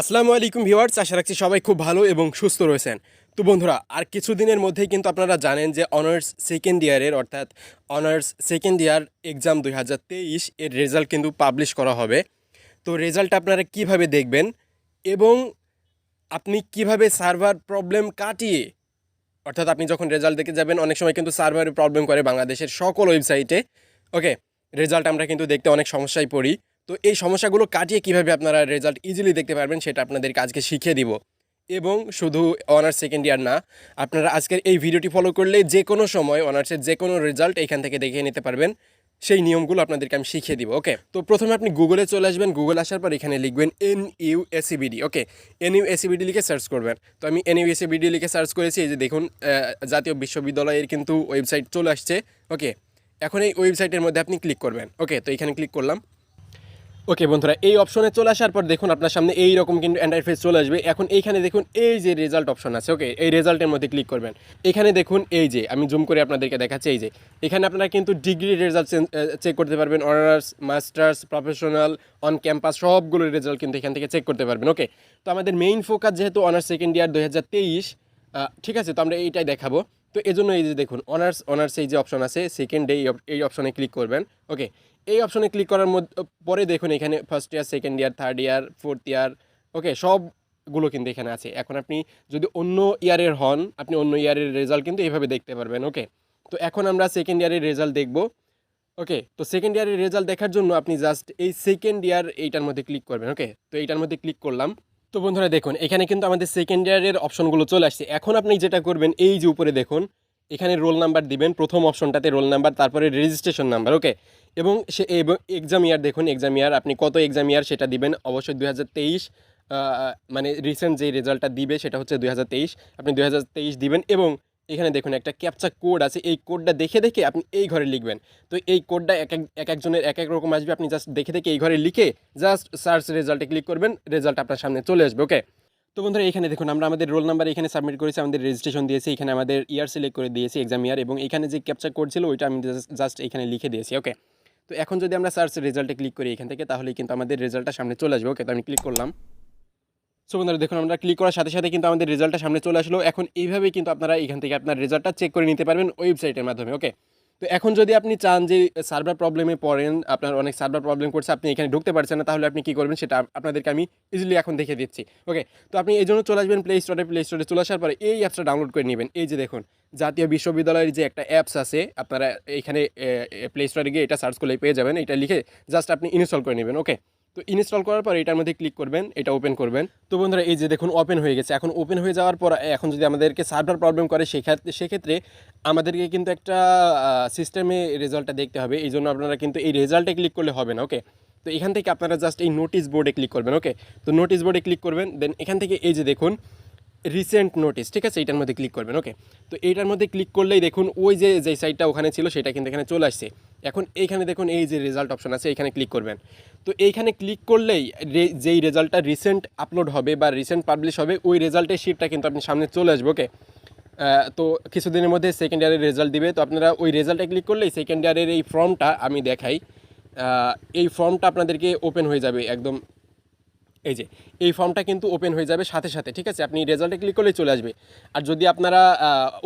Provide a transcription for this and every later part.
আসসালামু আলাইকুম ভিউয়ার্স, আশা রাখছি সবাই খুব ভালো এবং সুস্থ রয়েছেন। তো বন্ধুরা, আর কিছুদিনের মধ্যেই কিন্তু আপনারা জানেন যে অনার্স সেকেন্ড ইয়ারের অর্থাৎ অনার্স সেকেন্ড ইয়ার এক্সাম দুই হাজার তেইশ এর রেজাল্ট কিন্তু পাবলিশ করা হবে। তো রেজাল্ট আপনারা কীভাবে দেখবেন এবং আপনি কীভাবে সার্ভার প্রবলেম কাটিয়ে, অর্থাৎ আপনি যখন রেজাল্ট দেখে যাবেন, অনেক সময় কিন্তু সার্ভারে প্রবলেম করে বাংলাদেশের সকল ওয়েবসাইটে ওকে রেজাল্ট আমরা কিন্তু দেখতে অনেক সমস্যায় পড়ি। তো এই সমস্যাগুলো কাটিয়ে কীভাবে আপনারা রেজাল্ট ইজিলি দেখতে পারবেন সেটা আপনাদের আজকে শিখিয়ে দিব। এবং শুধু অনার্স সেকেন্ড ইয়ার না, আপনারা আজকের এই ভিডিওটি ফলো করলে যে কোনো সময় অনার্সের যে কোনো রেজাল্ট এখান থেকে দেখে নিতে পারবেন। সেই নিয়মগুলো আপনাদেরকে আমি শিখিয়ে দিব ওকে তো প্রথমে আপনি গুগলে চলে আসবেন গুগল আসার পর এখানে লিখবেন N U ACBD okay N U ACBD লিখে সার্চ করবেন। তো আমি এন ইউ এসিবিডি লিখে সার্চ করেছি, এই যে দেখুন জাতীয় বিশ্ববিদ্যালয়ের কিন্তু ওয়েবসাইট চলে আসছে ওকে এখন এই ওয়েবসাইটের মধ্যে আপনি ক্লিক করবেন ওকে তো এখানে ক্লিক করলাম। ওকে বন্ধুরা, এই অপশনে চলে আসার পর দেখুন আপনার সামনে এই রকম কিন্তু ইন্টারফেস চলে আসবে। এখন এইখানে দেখুন এই যে রেজাল্ট অপশন আছে ওকে এই রেজাল্টের মধ্যে ক্লিক করবেন। এখানে দেখুন এই যে, আমি জুম করে আপনাদেরকে দেখাচ্ছি এই যে। এখানে আপনারা কিন্তু ডিগ্রি রেজাল্ট চেক করতে পারবেন। Honours masters professional on campus সবগুলোর রেজাল্ট কিন্তু এখান থেকে চেক করতে পারবেন ওকে তো আমাদের মেইন ফোকাস যেহেতু অনার্স সেকেন্ড ইয়ার দু হাজার তেইশ ঠিক আছে? তো আমরা এইটাই দেখাবো। তো এজন্য এই যে দেখুন অনার্স অনার্স এই যে অপশন আছে সেকেন্ড ডে এই অপশনে ক্লিক করবেন ওকে এই অপশনে ক্লিক করার মধ্যে, পরে দেখুন এখানে first year second year third year fourth year okay সবগুলো কিন্তু এখানে আছে। এখন আপনি যদি অন্য ইয়ারের হন, আপনি অন্য ইয়ারের রেজাল্ট কিন্তু এইভাবে দেখতে পারবেন ওকে তো এখন আমরা সেকেন্ড ইয়ারের রেজাল্ট দেখব ওকে তো সেকেন্ড ইয়ারের রেজাল্ট দেখার জন্য আপনি জাস্ট এই সেকেন্ড ইয়ার এইটার মধ্যে ক্লিক করবেন ওকে তো এইটার মধ্যে ক্লিক করলাম তো বন্ধুরা দেখুন, এখানে কিন্তু আমাদের সেকেন্ড ইয়ারের অপশনগুলো চলে আসছে। এখন আপনি যেটা করবেন, এই যে উপরে দেখুন, এখানে রোল নাম্বার দিবেন, প্রথম অপশনটাতে রোল নাম্বার তারপরে রেজিস্ট্রেশন নাম্বার ওকে এবং সে এক্সাম ইয়ার দেখুন এক্সাম ইয়ার আপনি কত এক্সাম ইয়ার সেটা দিবেন, অবশ্যই দুই হাজার তেইশ মানে রিসেন্ট যে রেজাল্টটা দিবে সেটা হচ্ছে দুই হাজার তেইশ। আপনি দুই হাজার তেইশ দিবেন এবং এখানে দেখুন একটা ক্যাপচা কোড আছে। এই কোডটা দেখে দেখে আপনি এই ঘরে লিখবেন। তো এই কোডটা এক এক এক একজনের এক এক রকম আসবে। আপনি জাস্ট দেখে দেখে এই ঘরে লিখে জাস্ট সার্চ রেজাল্টে ক্লিক করবেন। রেজাল্ট আপনার সামনে চলে আসবে ওকে তো বন্ধুরা, এখানে দেখুন আমরা আমাদের রোল নাম্বার এখানে সাবমিট করেছি, আমাদের রেজিস্ট্রেশন দিয়েছি, এখানে আমাদের ইয়ার সিলেক্ট করে দিয়েছি এক্সাম ইয়ার এবং এখানে যে ক্যাপচার কোড ছিল, ওইটা আমি জাস্ট এখানে লিখে দিয়েছি ওকে তো এখন যদি আমরা সার্চ রেজাল্টে ক্লিক করি এখান থেকে তাহলে কিন্তু আমাদের রেজাল্টটা সামনে চলে আসবে ওকে তো আমি ক্লিক করলাম। সো বন্ধুরা, দেখুন, আমরা ক্লিক করার সাথে সাথে কিন্তু আমাদের রেজাল্টটা সামনে চলে আসলো। এখন এইভাবেই কিন্তু আপনারা এখান থেকে আপনার রেজাল্টটা চেক করে নিতে পারবেন ওয়েবসাইটের মাধ্যমে ওকে তো এখন যদি আপনি চান যে সার্ভার প্রবলেমে পড়েন, আপনার অনেক সার্ভার প্রবলেম করছে, আপনি এখানে ঢুকতে পারছেন না, তাহলে আপনি কী করবেন সেটা আপনাদেরকে আমি ইজিলি এখন দেখে দিচ্ছি ওকে তো আপনি এই জন্য চলে আসবেন প্লে স্টোরে প্লে স্টোরে চলে আসার পরে এই অ্যাপসটা ডাউনলোড করে নেবেন। এই যে দেখুন, জাতীয় বিশ্ববিদ্যালয়ের যে একটা অ্যাপস আছে, আপনারা এখানে প্লে স্টোরে গিয়ে এটা সার্চ করলেই পেয়ে যাবেন, এটা লিখে জাস্ট আপনি ইনস্টল করে নেবেন ওকে তো ইনস্টল করার পর এটার মধ্যে ক্লিক করবেন, এটা ওপেন করবেন। তো বন্ধুরা, এই যে দেখুন ওপেন হয়ে গেছে। এখন ওপেন হয়ে যাওয়ার পর, এখন যদি আমাদেরকে সার্ভার প্রবলেম করে সেক্ষেত্রে সেক্ষেত্রে আমাদেরকে কিন্তু একটা সিস্টেমে রেজাল্টটা দেখতে হবে। এই জন্য আপনারা কিন্তু এই রেজাল্টে ক্লিক করলে হবে না ওকে তো এখান থেকে আপনারা জাস্ট এই নোটিশ বোর্ডে ক্লিক করবেন ওকে তো নোটিশ বোর্ডে ক্লিক করবেন দেন এখান থেকে এই যে দেখুন রিসেন্ট নোটিস ঠিক আছে? এইটার মধ্যে ক্লিক করবেন ওকে তো এইটার মধ্যে ক্লিক করলেই দেখুন ওই যে যে সাইটটা ওখানে ছিল, সেটা কিন্তু এখানে চলে আসছে। এখন এইখানে দেখুন এই যে রেজাল্ট অপশন আছে এখানে ক্লিক করবেন। তো এইখানে ক্লিক করলেই যেই রেজাল্টটা রিসেন্ট আপলোড হবে বা রিসেন্ট পাবলিশ হবে, ওই রেজাল্টের শিটটা কিন্তু আপনি সামনে চলে আসবে ওকে তো কিছুদিনের মধ্যে সেকেন্ড ইয়ারের রেজাল্ট দিবে। তো আপনারা ওই রেজাল্টে ক্লিক করলেই সেকেন্ড ইয়ারের এই ফর্মটা আমি দেখাই। এই ফর্মটা আপনাদেরকে ওপেন হয়ে যাবে একদম এই যে, এই ফর্মটা কিন্তু ওপেন হয়ে যাবে সাথে সাথে, ঠিক আছে? আপনি রেজাল্টে ক্লিক করলেই চলে আসবে। আর যদি আপনারা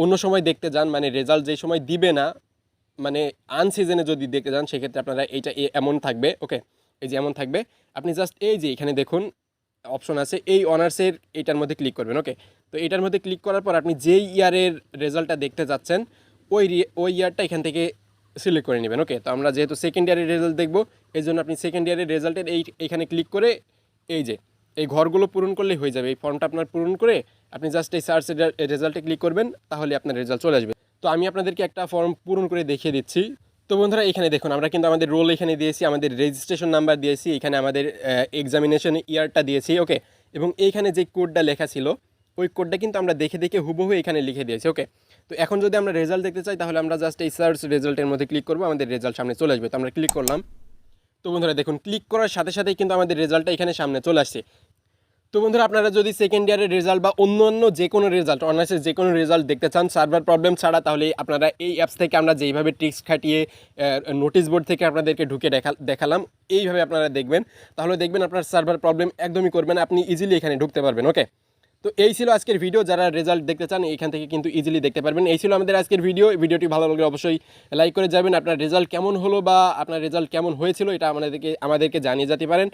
অন্য সময় দেখতে যান মানে রেজাল্ট যেই সময় দিবে না মানে আনসিজনে যদি দেখতে যান, সেক্ষেত্রে আপনারা এইটা এমন থাকবে ওকে এই যে এমন থাকবে। আপনি জাস্ট এই যে এখানে দেখুন অপশন আছে, এই অনার্সের এইটার মধ্যে ক্লিক করবেন ওকে তো এটার মধ্যে ক্লিক করার পর আপনি যেই ইয়ারের রেজাল্টটা দেখতে যাচ্ছেন, ওই ওই ইয়ারটা এখান থেকে সিলেক্ট করে নেবেন ওকে তো আমরা যেহেতু সেকেন্ড ইয়ারের রেজাল্ট দেখব, এই জন্য আপনি সেকেন্ড ইয়ারের রেজাল্টের এই, এখানে ক্লিক করে এই যে, এই ঘরগুলো পূরণ করলেই হয়ে যাবে। এই ফর্মটা আপনার পূরণ করে আপনি জাস্ট এই সার্চ রেজাল্টে ক্লিক করবেন, তাহলে আপনার রেজাল্ট চলে আসবে। তো আমি আপনাদেরকে একটা ফর্ম পূরণ করে দেখিয়ে দিচ্ছি। তো বন্ধুরা, এখানে দেখুন, আমরা কিন্তু আমাদের রোল এখানে দিয়েছি, আমাদের রেজিস্ট্রেশন নাম্বার দিয়েছি, এখানে আমাদের এক্সামিনেশন ইয়ারটা দিয়েছি ওকে এবং এইখানে যে কোডটা লেখা ছিল, ওই কোডটা কিন্তু আমরা দেখে দেখে হুবহু এখানে লিখে দিয়েছি ওকে তো এখন যদি আমরা রেজাল্ট দেখতে চাই, তাহলে আমরা জাস্ট এই সার্চ রেজাল্টের মধ্যে ক্লিক করব, আমাদের রেজাল্ট সামনে চলে আসবে। তো আমরা ক্লিক করলাম। তো বন্ধুরা দেখুন ক্লিক করার সাথে সাথেই কিন্তু আমাদের রেজাল্টটা এখানে সামনে চলে আসছে। তো বন্ধুরা আপনারা যদি সেকেন্ড ইয়ারের রেজাল্ট বা অন্য অন্য যে কোনো রেজাল্ট অনার্সের যে কোনো রেজাল্ট দেখতে চান সার্ভার প্রবলেম ছাড়া, তাহলে আপনারা এই অ্যাপস থেকে আমরা যেইভাবে ট্রিক্স খাটিয়ে নোটিশ বোর্ড থেকে আপনাদেরকে ঢুকে দেখা, দেখালাম, এইভাবে আপনারা দেখবেন। তাহলে দেখবেন আপনার সার্ভার প্রবলেম একদমই করবেন আপনি ইজিলি এখানে ঢুকতে পারবেন ওকে তো এই ছিল আজকের ভিডিও যারা রেজাল্ট দেখতে চান, এখান থেকে কিন্তু ইজিলি দেখতে পারবেন। এই ছিল আমাদের আজকের ভিডিও ভিডিওটি ভালো লাগলে অবশ্যই লাইক করে যাবেন। আপনার রেজাল্ট কেমন হলো বা আপনার রেজাল্ট কেমন হয়েছিল, এটা আমাদেরকে আমাদেরকে জানিয়ে যেতে পারেন।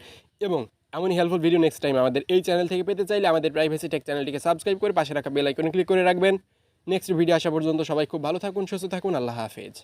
এবং এমনই হেল্পফুল ভিডিও নেক্সট টাইম আমাদের এই চ্যানেল থেকে পেতে চাইলে আমাদের প্রাইভেসি টেক চ্যানেলটিকে সাবস্ক্রাইব করে পাশে রাখা বেল ক্লিক করে রাখবেন। নেক্সট ভিডিও আসা পর্যন্ত সবাই খুব ভালো থাকুন, সুস্থ থাকুন। আল্লাহ হাফেজ।